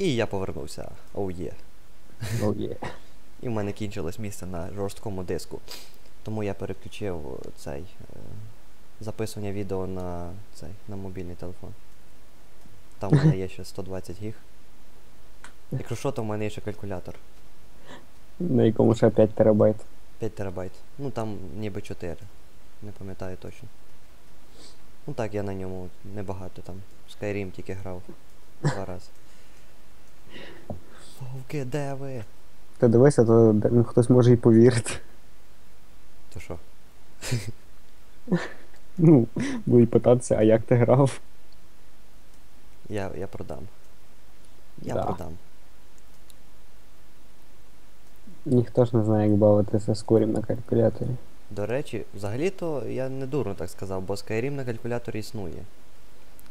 І я повернувся. Оу є. Oh, yeah. І в мене кінчилось місце на жорсткому диску. Тому я переключив цей е, записування відео на цей на мобільний телефон. Там в мене є ще 120 гіг. Якщо що, то в мене є ще калькулятор. На якому ще 5 терабайт. 5 терабайт. Ну там ніби 4. Не пам'ятаю точно. Ну так, я на ньому небагато там. Skyrim тільки грав два рази. Вовки, де ви? Ти дивися, то де- ну, хтось може і повірити. То що? Ну, будуть питатися, а як ти грав? Я, я продам. Я Да. продам. Ніхто ж не знає, як бавитися з курім на калькуляторі. До речі, взагалі-то я не дурно так сказав, бо Skyrim на калькуляторі існує.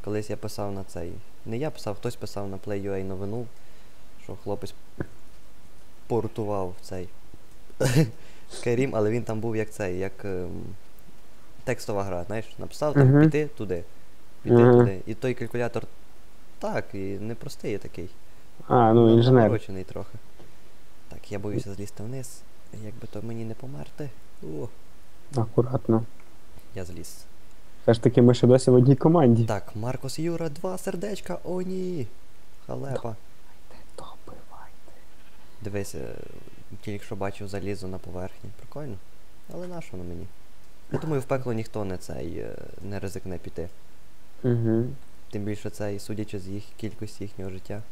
Колись я писав на цей. Не я писав, хтось писав на Play.ua новину, що хлопець портував цей Skyrim, але він там був як цей, як ем, текстова гра, знаєш, написав там Мгм. піти туди, піти Мгм. туди. І той калькулятор так, і непростий є такий. А, ну інженер. Наворочений трохи. Так, я боюся злізти вниз. Якби то мені не померти. О, Акуратно. я зліз. Все ж таки ми ще досі в одній команді. Так, Маркос Юра, два сердечка, о ні. Халепа. Дивись, е, тільки що бачив залізо на поверхні. Прикольно. Але на що воно мені? Я думаю, в пекло ніхто не цей е, не ризикне піти. Угу. Тим більше цей, судячи з їх кількості їхнього життя.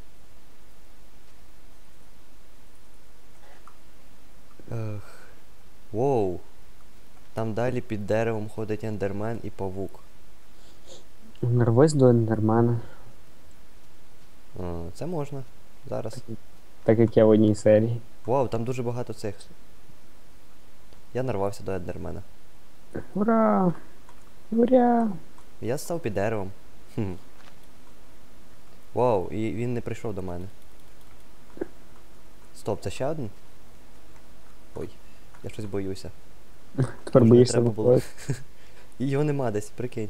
Ех. Воу. Там далі під деревом ходить ендермен і павук. Нарвись до ендермена, це можна. Зараз. Так як я в одній серії. Вау, там дуже багато цих. Я нарвався до ендермена. Ура! Ура! Я став під деревом. Хм. Вау, і він не прийшов до мене. Стоп, це ще один? Ой, я щось боюся. Тепер боїшся було? І його нема десь, прикинь.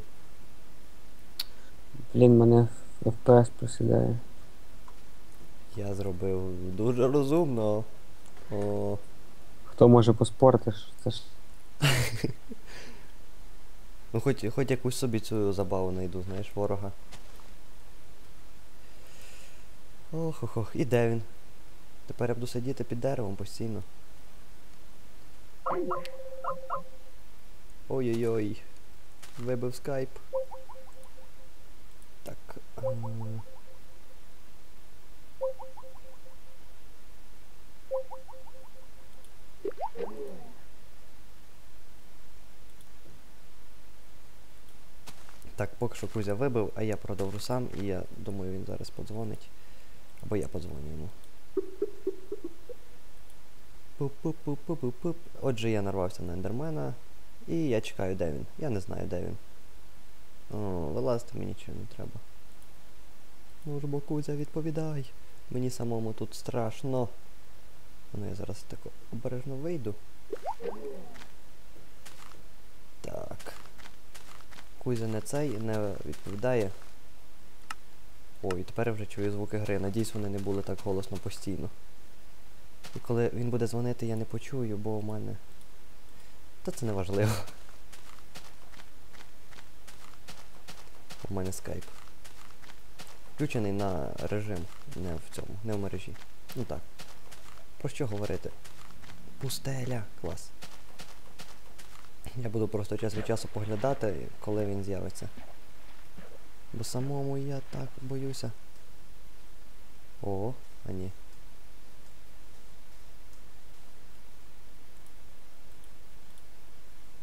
Блін, мене FPS просідає. Я зробив дуже розумно. О, Хто може поспортиш? Це ж ну хоч, хоч якусь собі цю забаву знайду, знаєш, ворога. Ох, ох, ох, і де він? Тепер я буду сидіти під деревом постійно. Ой-ой-ой. Вибив скайп. Так. ем, Так, поки що Кузя вибив, а я продовжу сам, і я думаю, він зараз подзвонить. Або я подзвоню йому. Пуп-пуп-пуп-пуп-пуп. Отже, я нарвався на ендермена. І я чекаю, де він. Я не знаю, де він. О, вилазити мені нічого не треба. Ну ж бо Кузя, відповідай. Мені самому тут страшно. Ну я зараз тако обережно вийду. Так. Кузя не цей не відповідає. Ой, тепер я вже чую звуки гри. Надіюсь, вони не були так голосно постійно. І коли він буде дзвонити, я не почую, бо у мене. Та це не важливо. У мене скайп. Включений на режим, не в цьому, не в мережі. Ну так. Про що говорити? Пустеля. Клас. Я буду просто час від часу поглядати, коли він з'явиться. Бо самому я так боюся. О, а ні.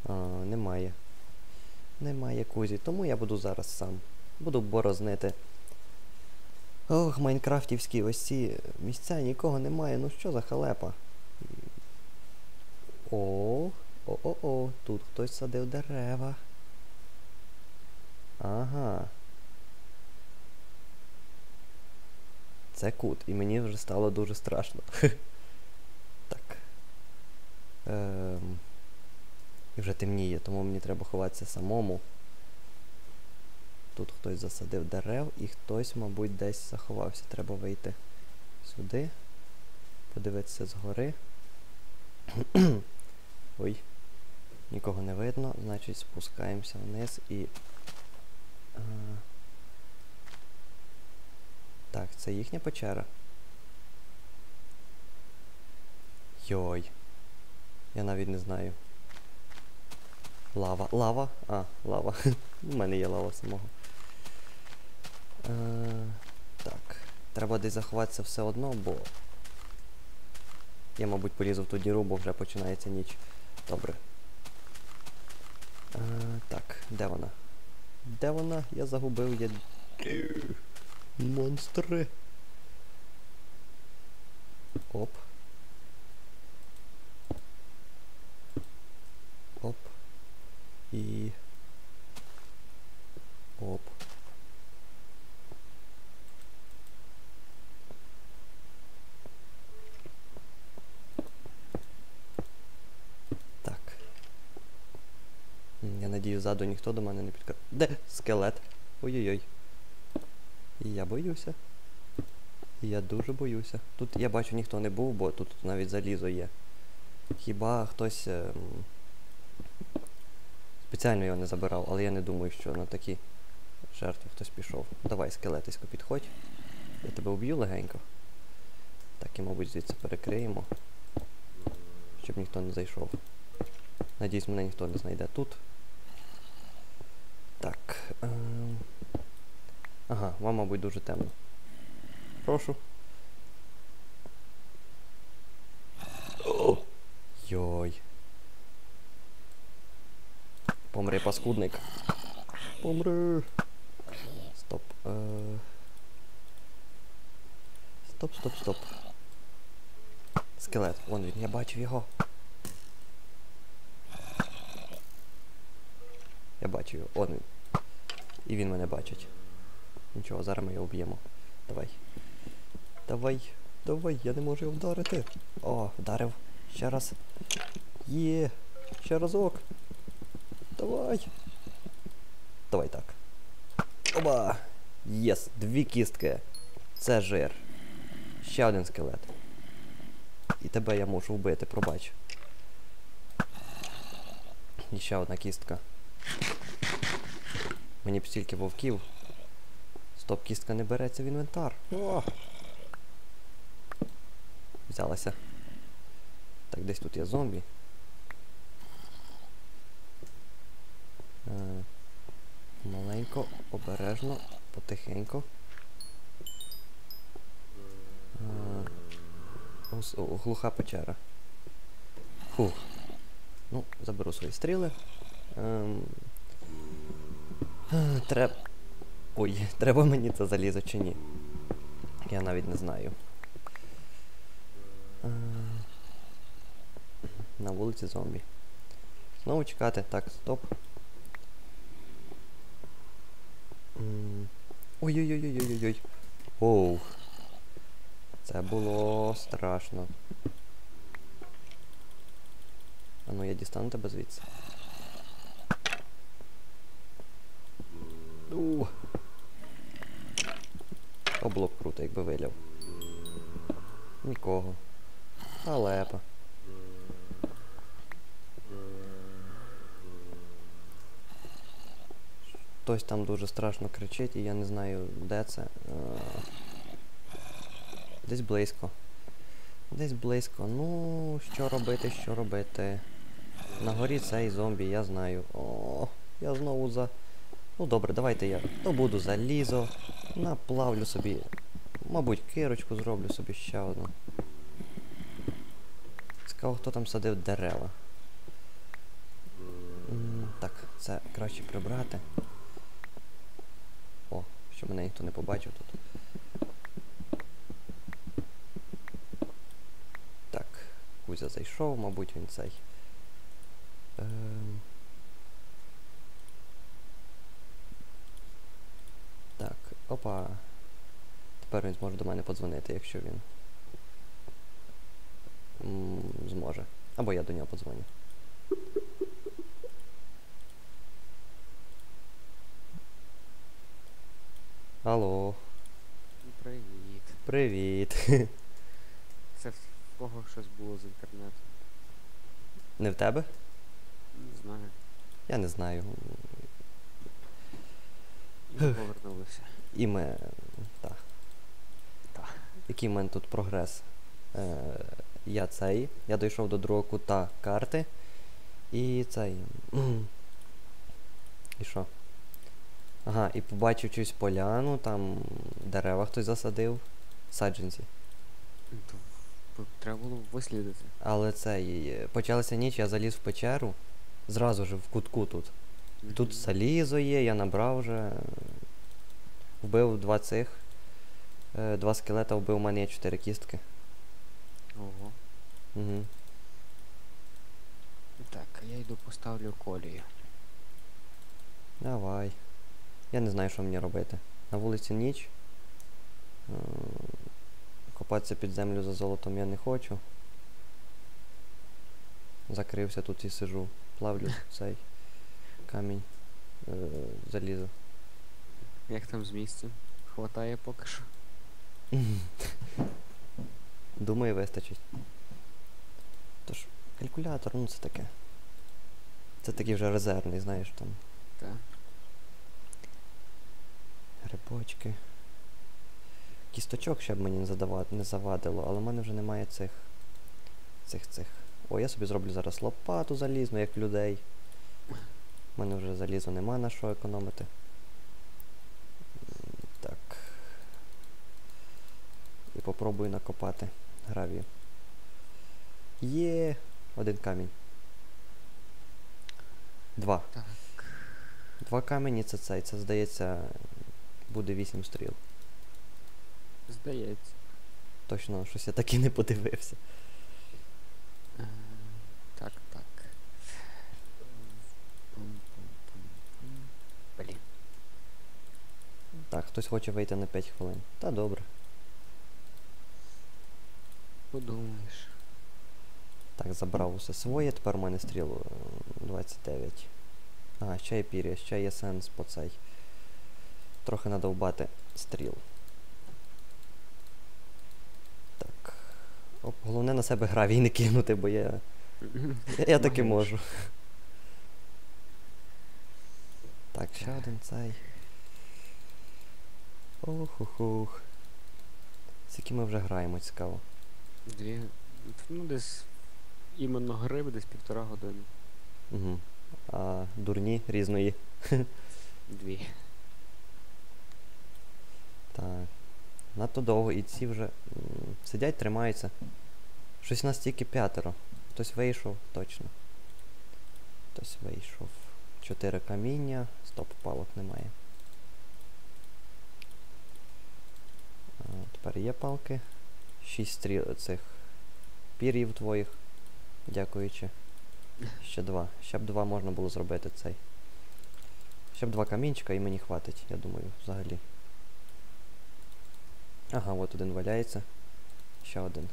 А, немає. Немає кузі, тому я буду зараз сам. Буду борознити. Ох, майнкрафтівські ось ці місця нікого немає. Ну що за халепа? О, о-о-о, тут хтось садив дерева. Ага. Це кут, і мені вже стало дуже страшно. так. Ем. І вже темніє, тому мені треба ховатися самому. Тут хтось засадив дерев і хтось, мабуть, десь заховався. Треба вийти. Сюди. Подивитися згори. Ой. Нікого не видно, значить спускаємося вниз і. А... Так, це їхня печера. Йой. Я навіть не знаю. Лава. Лава? А, лава. У мене є лава самого. Е, так. Треба десь заховатися все одно, бо. Я, мабуть, полізу в ту діру, бо вже починається ніч. Добре. Е, так, де вона? Де вона? Я загубив, я. Монстри. Оп. Оп. І. Оп. Так. М, Я надію, ззаду ніхто до мене не підка... Де? Скелет. Ой-ой-ой. Я боюся. Я дуже боюся. Тут я бачу ніхто не був, бо тут навіть залізо є. Хіба хтось ем, спеціально його не забирав, але я не думаю, що на такі жертви хтось пішов. Давай, скелетисько, підходь. Я тебе уб'ю легенько. Так і, мабуть, звідси перекриємо. Щоб ніхто не зайшов. Надіюсь, мене ніхто не знайде тут. Так. Ем... Ага, вам, мабуть, дуже темно. Прошу. Йой. Помри, паскудник. Помри. Стоп. Е... Стоп, стоп, стоп. Скелет. Вон він, я бачив його. Я бачу його. Он він. І він мене бачить. Нічого, зараз ми його вб'ємо. Давай. Давай. Давай, я не можу його вдарити. О, вдарив. Ще раз. Є. Ще разок. Давай. Давай так. Оба! Єс, дві кістки. Це жир. Ще один скелет. І тебе я можу вбити, пробач. І ще одна кістка. Мені б стільки вовків. Стоп, кістка не береться в інвентар. О! Взялася. Так, десь тут є зомбі. Е, маленько, обережно, потихенько. Е, ос- о, глуха печера. Фух. Ну, заберу свої стріли. Е, Треб... Ой, треба мені це залізо чи ні? Я навіть не знаю. Е, На вулиці зомбі. Знову чекати. Так, стоп. Ой-ой-ой-ой-ой-ой. Оу. Це було страшно. А ну я дістану тебе звідси. У. О, було б круто, якби виляв. Нікого. Халепа. Хтось там дуже страшно кричить, і я не знаю, де це. Е, Десь близько. Десь близько. Ну, що робити, що робити. На горі цей зомбі, я знаю. О, я знову за. Ну добре, давайте я добуду залізо, наплавлю собі. Мабуть, кирочку зроблю собі ще одну. Цікаво, хто там садив дерева. Так, це краще прибрати. О, щоб мене ніхто не побачив тут. Так, Кузя зайшов, мабуть, він цей. Ем... Так, опа. Тепер він зможе до мене подзвонити, якщо він м, зможе. Або я до нього подзвоню. Алло. Привіт. Привіт. Це в кого щось було з інтернету. Не в тебе? Не знаю. Я не знаю. І повернулися. І ми. Так. Так. Який в мене тут прогрес? Е, я цей. Я дійшов до другого кута карти. І цей. І що? Ага, і побачив чусь поляну, там дерева хтось засадив. Саджанці. Треба було вислідити. Але цей. е, Почалася ніч, я заліз в печеру. Зразу ж в кутку тут. Тут залізо є, я набрав вже. Вбив два цих. е, Два скелета вбив, у мене є чотири кістки. Ого. Угу. Так, я йду поставлю колію. Давай. Я не знаю, що мені робити. На вулиці ніч. Е, Копатися під землю за золотом я не хочу. Закрився тут і сижу. Плавлю цей камінь. Е, залізо. Як там з місцем? Хватає поки що. Думаю, вистачить. Тож, калькулятор, ну це таке. Це такий вже резервний, знаєш там. Так. Грибочки. Кісточок ще б мені не, задава... не завадило, але в мене вже немає цих. Цих цих. О, я собі зроблю зараз лопату залізну, як в людей. У мене вже залізу нема на що економити. М, Так. І попробую накопати гравію. Є! Один камінь. Два. Так. Два камені це цей. Це здається буде вісім стріл. Здається. Точно, щось я так і не подивився. Е, Так, так. Блін. Так, хтось хоче вийти на 5 хвилин. Та добре. Подумаєш. Так, забрав усе своє, тепер у мене стріл е, 29. Ага, ще є пір'я, ще є сенс по цей. Трохи надовбати стріл. Так. Оп, головне на себе гравій не кинути, бо я. Я, таки можу. Так, ще один цей. Ох-ох-ох. Скільки ми вже граємо, цікаво. Дві. Ну, десь іменно гриби десь півтора години. Угу. А дурні різної. Дві. Так. Надто довго і ці вже м, сидять, тримаються. Щось у нас тільки п'ятеро. Хтось вийшов, точно. Хтось вийшов. Чотири каміння. Стоп, палок немає. А, тепер є палки. Шість стріл цих пір'їв твоїх. Дякуючи. Ще два. Ще б два можна було зробити цей. Ще б два камінчика і мені хватить, я думаю, взагалі. Ага, от один валяється. Ще один.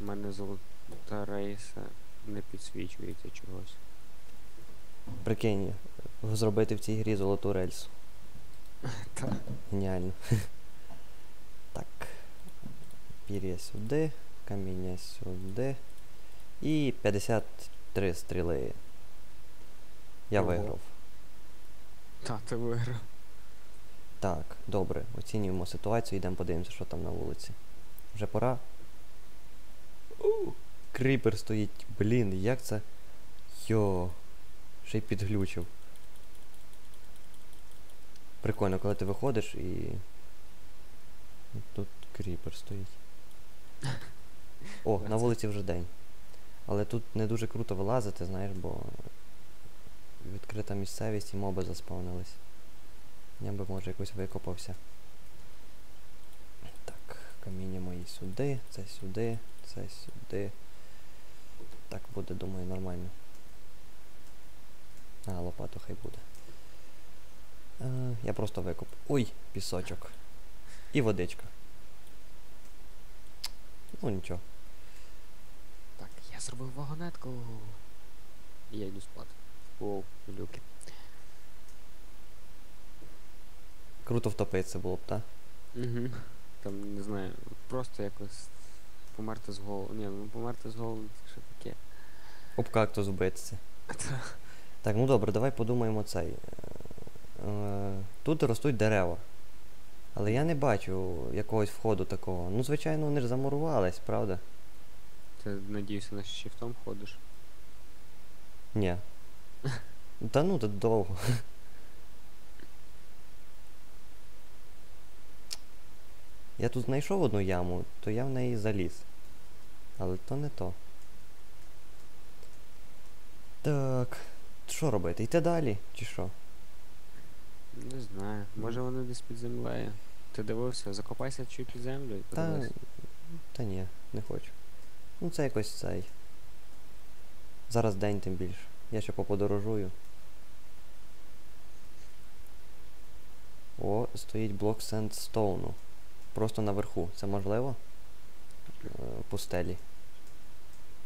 У мене золота рейса не підсвічується чогось. Прикинь, зробити в цій грі золоту рельсу. Так. Геніально. так. Пір'я сюди, каміння сюди. І 53 стріли. Я Ого. виграв. Та, ти виграв. Так, добре, оцінюємо ситуацію, йдемо подивимося, що там на вулиці. Вже пора. У, Кріпер стоїть. Блін, як це? Йо. Ще й підглючив. Прикольно, коли ти виходиш і. Тут кріпер стоїть. О, на вулиці вже день. Але тут не дуже круто вилазити, знаєш, бо відкрита місцевість і моби заспавнились. Я би може якось викопався. Так, каміння мої сюди, це сюди, це сюди. Так буде, думаю, нормально. А, лопату хай буде. Е, я просто викоп. Ой, пісочок. І водичка. Ну нічого. Так, я зробив вагонетку. І я йду спати. Воу, люки. Круто втопитися було б, так? Угу. Там, не знаю, просто якось померти з голоду. Ні, ну померти з голоду це що таке. Об кактус вбитися. Так, ну добре, давай подумаємо цей. Е, Тут ростуть дерева. Але я не бачу якогось входу такого. Ну, звичайно, вони ж замурувались, правда? Ти надіюся на шифтом ходиш. Ні. Та ну тут довго. Я тут знайшов одну яму, то я в неї заліз. Але то не то. Так. Що робити? Йти далі? Чи що? Не знаю. Може вони десь під землею. Ти дивився, закопайся чуть під землю і Та. подивись. Та ні, не хочу. Ну це якось цей. Зараз день тим більше. Я ще поподорожую. О, стоїть блок сендстоуну. Просто наверху. Це можливо? Е, Пустелі.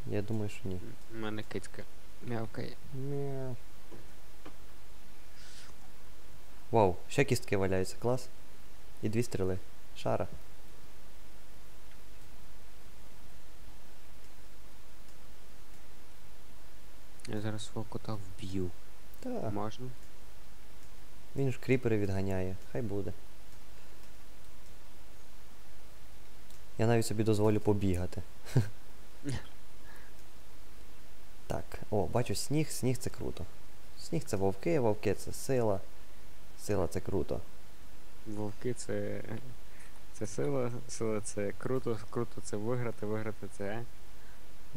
Я думаю, що ні. У мене кицька м'явкає. Мяу. Вау, ще кістки валяються, клас. І дві стріли. Шара. Я зараз свого кота вб'ю. Так. Можна? Він ж кріпери відганяє, хай буде. Я навіть собі дозволю побігати. так, о, бачу сніг, сніг це круто. Сніг це вовки, вовки це сила. Сила це круто. Вовки це. Це сила, сила це круто, круто це виграти, виграти це.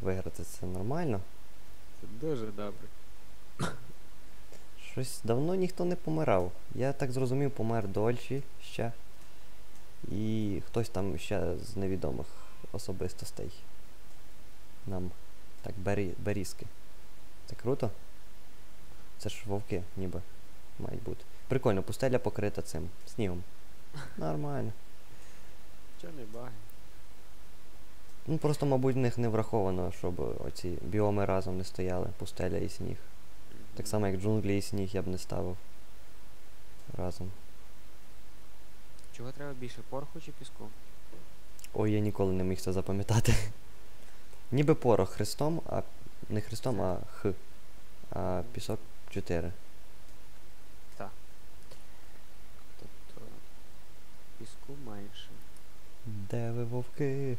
Виграти це нормально. Це дуже добре. Щось давно ніхто не помирав. Я так зрозумів, помер Дольчі ще. І хтось там ще з невідомих особистостей. Нам. Так, бері, берізки. Це круто? Це ж вовки, ніби. Мають бути. Прикольно, пустеля покрита цим снігом. Нормально. Чого не баги? Ну просто, мабуть, в них не враховано, щоб оці біоми разом не стояли, пустеля і сніг. Так само, як джунглі і сніг я б не ставив разом. Чого треба більше пороху чи піску? Ой, я ніколи не міг це запам'ятати. Ніби порох хрестом, а не хрестом, а х. А пісок 4. Піску менше. Де ви вовки?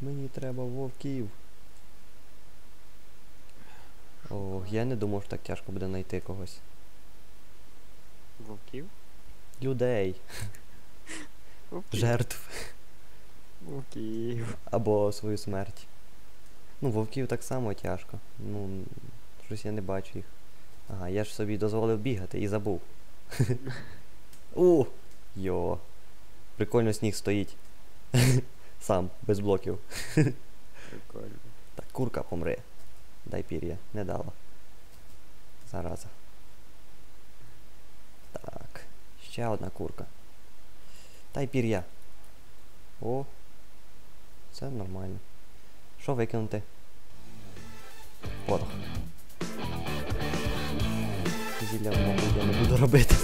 Мені треба вовків. Ох, я не думав, що так тяжко буде знайти когось. Вовків? Людей, Вовків. жертв Вовків. або свою смерть. Ну, вовків так само тяжко. Ну, щось я не бачу їх. Ага, я ж собі дозволив бігати і забув. У! Йо. Прикольно сніг стоїть. Сам, без блоків. Прикольно. Так, курка помре. Дай пір'я, не дала. Зараза. Так. Ще одна курка. Дай пір'я. О. Це нормально. Що викинути? Порох. Зілля, мабуть, я не буду робити.